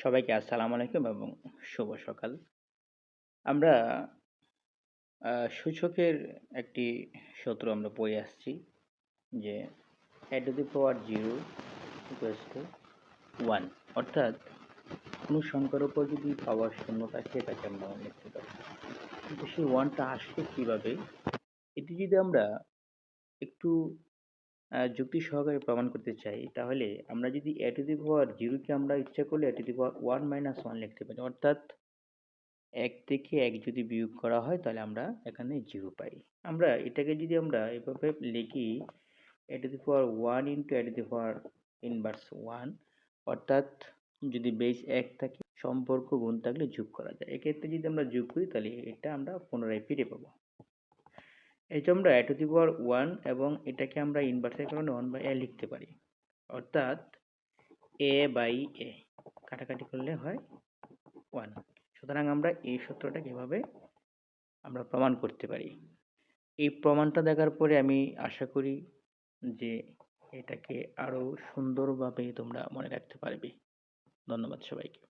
সবাইকে আসসালামু আলাইকুম এবং শুভ সকাল। আমরা সূচকের একটি সূত্র আমরা পড়ে আসছি যে a to the power zero equals to one অর্থাৎ কোনো সংখ্যার উপর যদি পাওয়ার শূন্য থাকে তাকে আমরা লিখতে পারি। কিন্তু সেই ওয়ানটা আসছে কীভাবে? এটি যদি আমরা একটু যুক্তি সহকারে প্রমাণ করতে চাই, তাহলে আমরা যদি এ টু দি পাওয়ার জিরোকে আমরা ইচ্ছা করলে a to the power one minus one লিখতে পারি, অর্থাৎ এক থেকে এক যদি বিয়োগ করা হয়, তাহলে আমরা এখানে জিরো পাই। আমরা এটাকে যদি আমরা এভাবে লিখি a to the power one into a to the power inverse one অর্থাৎ যদি বেস এক থাকে, সম্পর্ক গুণ থাকলে যোগ করা যায়। এক্ষেত্রে যদি আমরা যোগ করি, তাহলে এটা আমরা পুনরায় ফিরে পাবো। এটা আমরা এ টু দি পাওয়ার ওয়ান এবং এটাকে আমরা ইনভার্সের কারণে ওয়ান বাই এ লিখতে পারি। অর্থাৎ এ বাই এ কাটাকাটি করলে হয় ওয়ান সুতরাং আমরা এই সূত্রটা এভাবে আমরা প্রমাণ করতে পারি। এই প্রমাণটা দেখার পরে আমি আশা করি যে এটাকে আরও সুন্দরভাবে তোমরা মনে রাখতে পারবে। ধন্যবাদ সবাইকে।